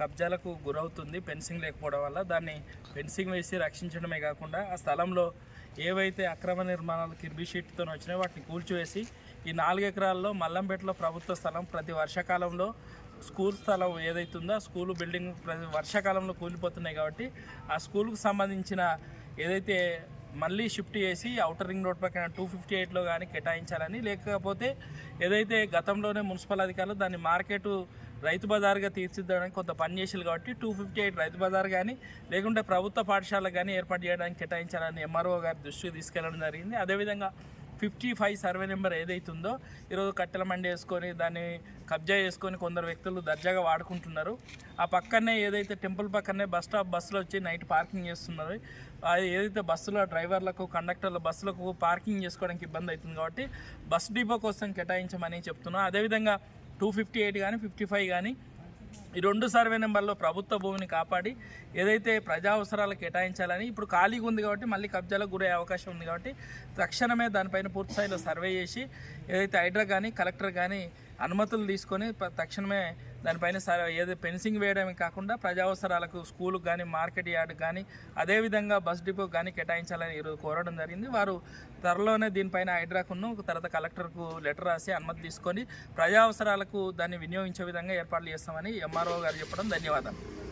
కబ్జాలకు గురవుతుంది ఫెన్సింగ్ లేకపోవడం వల్ల. దాన్ని ఫెన్సింగ్ వేసి రక్షించడమే కాకుండా ఆ స్థలంలో ఏవైతే అక్రమ నిర్మాణాలు కిర్బిషీట్తో వచ్చినాయో వాటిని కూల్చివేసి ఈ నాలుగు ఎకరాల్లో మల్లంపేటలో ప్రభుత్వ స్థలం ప్రతి వర్షాకాలంలో స్కూల్ స్థలం ఏదైతే ఉందో ఆ స్కూల్ బిల్డింగ్ ప్రతి వర్షాకాలంలో కూలిపోతున్నాయి కాబట్టి ఆ స్కూల్కు సంబంధించిన ఏదైతే మళ్ళీ షిఫ్ట్ చేసి అవుటర్ రింగ్ రోడ్ పక్కన టూ ఫిఫ్టీ ఎయిట్లో కానీ కేటాయించాలని లేకపోతే ఏదైతే గతంలోనే మున్సిపల్ అధికారులు దాన్ని మార్కెట్ రైతు బజార్గా తీర్చిదిద్దడానికి కొంత పని చేసారు కాబట్టి two fifty eight Rythu Bazar కానీ లేకుంటే ప్రభుత్వ పాఠశాల కానీ ఏర్పాటు చేయడానికి కేటాయించాలని ఎంఆర్ఓ గారి దృష్టికి తీసుకెళ్ళడం జరిగింది. అదేవిధంగా ఫిఫ్టీ ఫైవ్ సర్వే నెంబర్ ఏదైతే ఉందో ఈరోజు కట్టెల మండి వేసుకొని దాన్ని కబ్జా చేసుకొని కొందరు వ్యక్తులు దర్జాగా వాడుకుంటున్నారు. ఆ పక్కనే ఏదైతే టెంపుల్ పక్కనే బస్ స్టాప్ బస్సులు వచ్చి నైట్ పార్కింగ్ చేస్తున్నారు. అది ఏదైతే బస్సులో డ్రైవర్లకు కండక్టర్ల బస్సులకు పార్కింగ్ చేసుకోవడానికి ఇబ్బంది అవుతుంది కాబట్టి బస్ డిపో కోసం కేటాయించమని చెప్తున్నాం. అదేవిధంగా టూ ఫిఫ్టీ ఎయిట్ కానీ ఫిఫ్టీ ఫైవ్ కానీ ఈ రెండు సర్వే నెంబర్లో ప్రభుత్వ భూమిని కాపాడి ఏదైతే ప్రజా అవసరాలు కేటాయించాలని ఇప్పుడు ఖాళీగా ఉంది కాబట్టి మళ్ళీ కబ్జాలకు గురయ్యే అవకాశం ఉంది కాబట్టి తక్షణమే దానిపైన పూర్తి స్థాయిలో సర్వే చేసి ఏదైతే హైడ్రా కానీ కలెక్టర్ కానీ అనుమతులు తీసుకొని తక్షణమే దానిపైన ఏదో ఫెన్సింగ్ వేయడమే కాకుండా ప్రజావసరాలకు స్కూల్కి కానీ మార్కెట్ యార్డ్ కానీ అదేవిధంగా బస్ డిపో కానీ కేటాయించాలని ఈరోజు కోరడం జరిగింది. వారు త్వరలోనే దీనిపైన హైడ్రాకును తర్వాత కలెక్టర్కు లెటర్ రాసి అనుమతి తీసుకొని ప్రజావసరాలకు దాన్ని వినియోగించే విధంగా ఏర్పాట్లు చేస్తామని ఎంఆర్ఓ గారు చెప్పడం ధన్యవాదాలు